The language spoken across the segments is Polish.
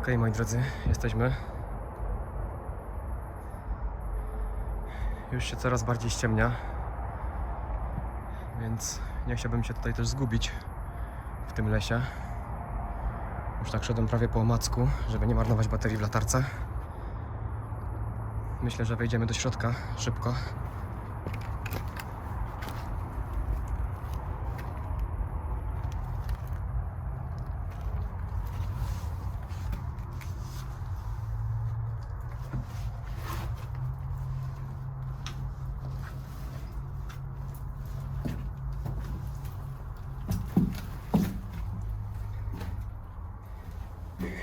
Ok, moi drodzy, jesteśmy. Już się coraz bardziej ściemnia, więc nie chciałbym się tutaj też zgubić w tym lesie. Już tak szedłem prawie po omacku, żeby nie marnować baterii w latarce. Myślę, że wejdziemy do środka szybko.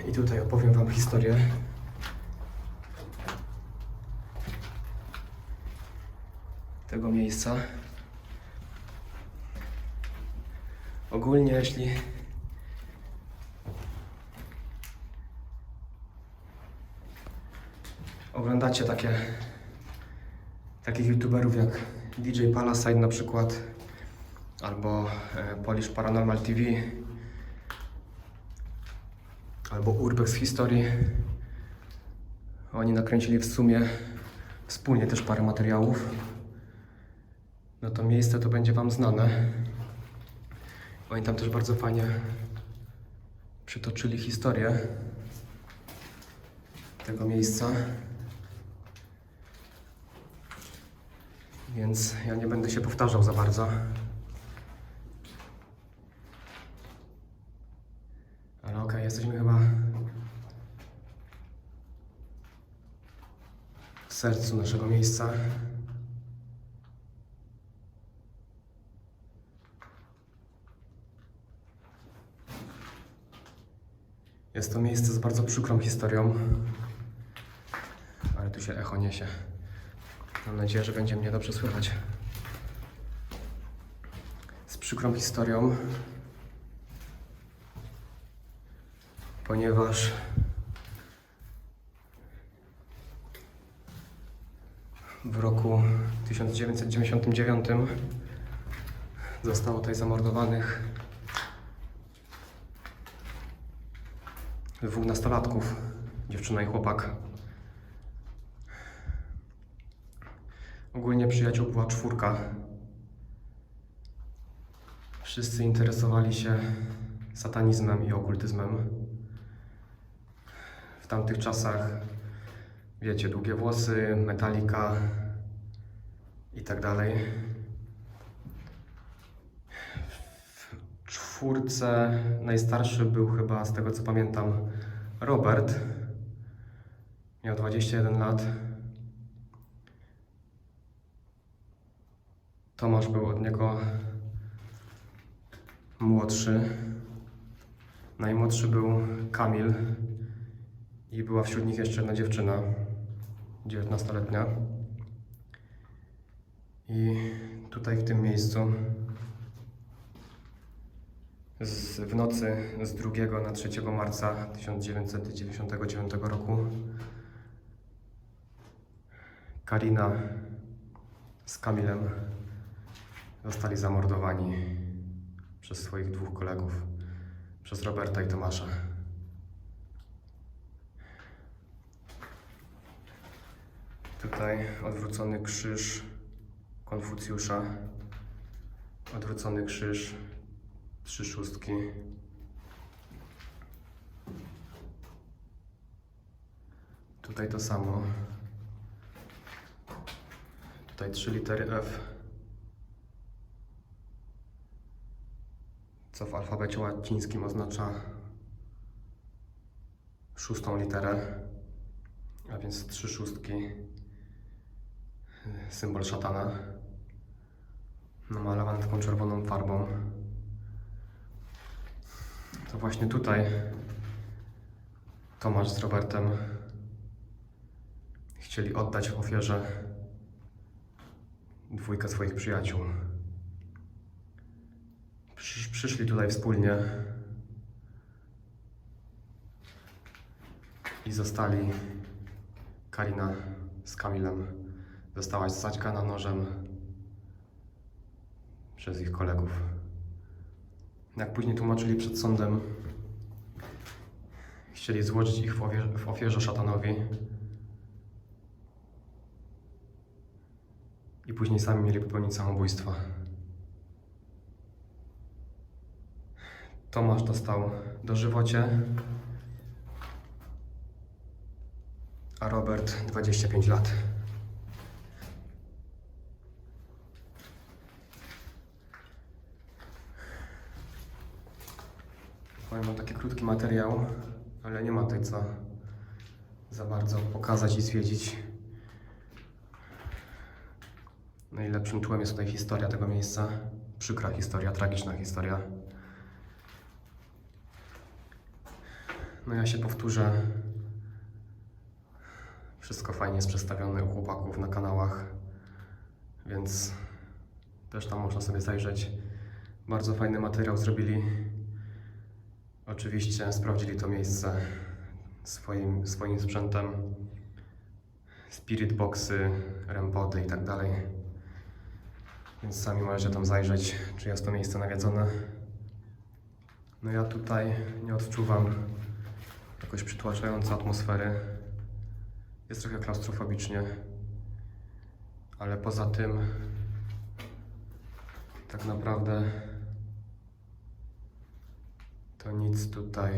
I tutaj opowiem Wam historię. Tego miejsca. Ogólnie, jeśli oglądacie takie takich youtuberów jak DJ Palasite na przykład albo e, Polish Paranormal TV albo Urbex Historii. Oni nakręcili w sumie wspólnie też parę materiałów. No to miejsce to będzie Wam znane. Oni tam też bardzo fajnie przytoczyli historię tego miejsca. Więc ja nie będę się powtarzał za bardzo. Okej, jesteśmy chyba w sercu naszego miejsca. Jest to miejsce z bardzo przykrą historią, ale tu się echo niesie. Mam nadzieję, że będzie mnie dobrze słychać. Z przykrą historią, ponieważ w roku 1999 zostało tutaj zamordowanych dwóch nastolatków, dziewczyna i chłopak. Ogólnie przyjaciół była czwórka. Wszyscy interesowali się satanizmem i okultyzmem. W tamtych czasach, wiecie, długie włosy, metalika i tak dalej. W czwórce najstarszy był chyba, z tego co pamiętam, Robert. Miał 21 lat. Tomasz był od niego młodszy. Najmłodszy był Kamil i była wśród nich jeszcze jedna dziewczyna, 19-letnia. I tutaj w tym miejscu z, w nocy z 2 na 3 marca 1999 roku Karina z Kamilem zostali zamordowani przez swoich dwóch kolegów, przez Roberta i Tomasza. Tutaj odwrócony krzyż Konfucjusza, odwrócony krzyż trzy szóstki. Tutaj to samo. Tutaj trzy litery F. Co w alfabecie łacińskim oznacza szóstą literę, a więc trzy szóstki. Symbol szatana. Namalowany taką czerwoną farbą. To właśnie tutaj Tomasz z Robertem chcieli oddać w ofierze dwójkę swoich przyjaciół. Przysz, przyszli tutaj wspólnie i zostali Karina z Kamilem. Została zaćgana nożem przez ich kolegów. Jak później tłumaczyli przed sądem, chcieli złożyć ich w ofierze, w ofierze szatanowi. I później sami mieli popełnić samobójstwo. Tomasz dostał dożywocie, a Robert 25 lat. Wam taki krótki materiał, ale nie ma tutaj co za bardzo pokazać i zwiedzić. Najlepszym tłem jest tutaj historia tego miejsca. Przykra historia, tragiczna historia. No ja się powtórzę. Wszystko fajnie jest przedstawione u chłopaków na kanałach, więc też tam można sobie zajrzeć. Bardzo fajny materiał zrobili. Oczywiście sprawdzili to miejsce swoim, swoim sprzętem. Spirit boxy, rempody i tak dalej. Więc sami możecie tam zajrzeć, czy jest to miejsce nawiedzone. No ja tutaj nie odczuwam jakoś przytłaczającej atmosfery. Jest trochę klaustrofobicznie, ale poza tym tak naprawdę to nic tutaj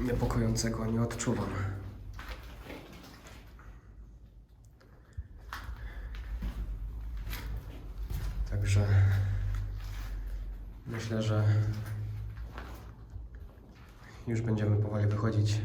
niepokojącego nie odczuwam. Także myślę, że już będziemy powoli wychodzić.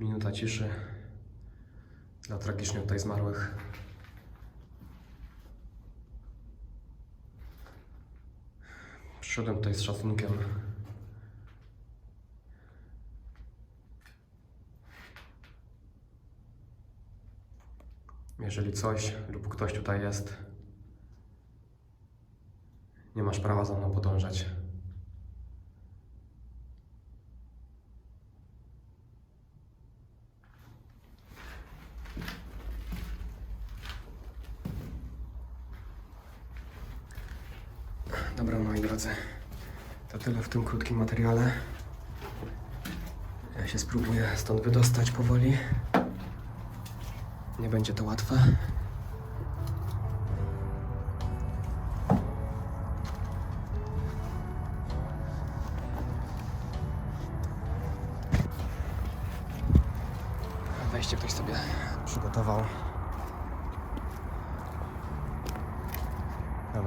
Minuta ciszy dla tragicznie tutaj zmarłych. Przyszedłem tutaj z szacunkiem. Jeżeli coś lub ktoś tutaj jest, nie masz prawa za mną podążać. Dobra, moi drodzy, to tyle w tym krótkim materiale. Ja się spróbuję stąd wydostać powoli. Nie będzie to łatwe. Wejście ktoś sobie przygotował.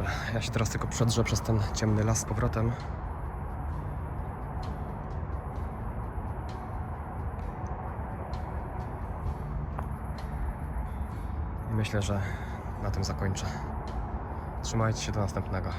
Dobra, ja się teraz tylko przedrzę przez ten ciemny las z powrotem. I myślę, że na tym zakończę. Trzymajcie się do następnego.